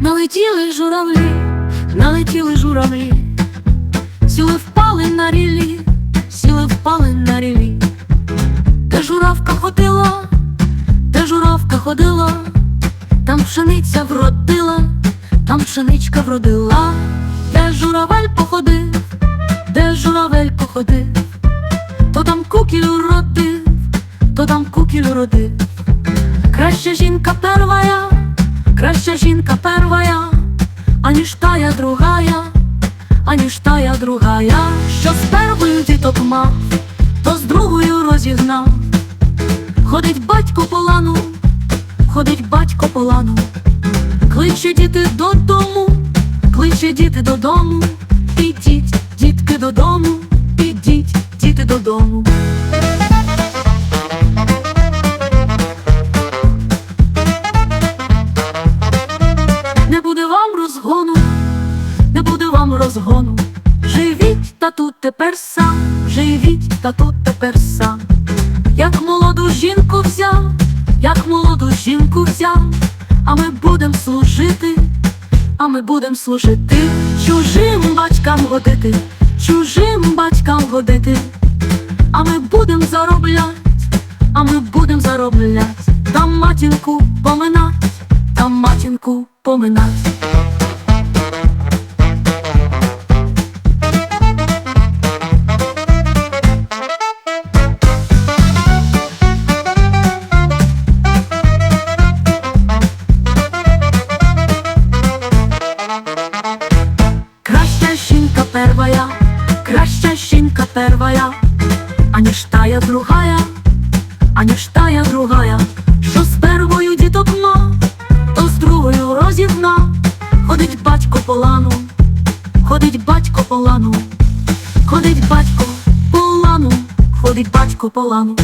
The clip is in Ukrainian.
налетіли журавлі, налетіли журавлі, сіли впали на рілі, сіли впали на рілі, Та журавка ходила, та журавка ходила, там пшениця вродила, там пшеничка вродила, де журавель походив, де журавель походив, то там кукіль уродив, то там кукіль уродив, краща жінка первая. Аніж тая другая, аніж тая другая, що з первою діток мав, то з другою розігнав. Ходить батько по лану, ходить батько по лану, кличе діти додому, кличе діти додому, ідіть, дітки додому, ідіть, діти додому. Розгону, не буде вам розгону. Живіть та тут тепер сам, живіть та тут тепер сам. Як молоду жінку взяв, як молоду жінку взяв, а ми будем служити, а ми будем служити, чужим батькам годити, чужим батькам годити, а ми будем зароблять, а ми будем зароблять, там матінку поминать, там матінку поминать. Первая, краща жінка первая, аніж тая другая, аніж тая другая, що з первою діток ма, то з другою розігна. Ходить батько по лану, ходить батько по лану, ходить батько по лану, ходить батько по лану.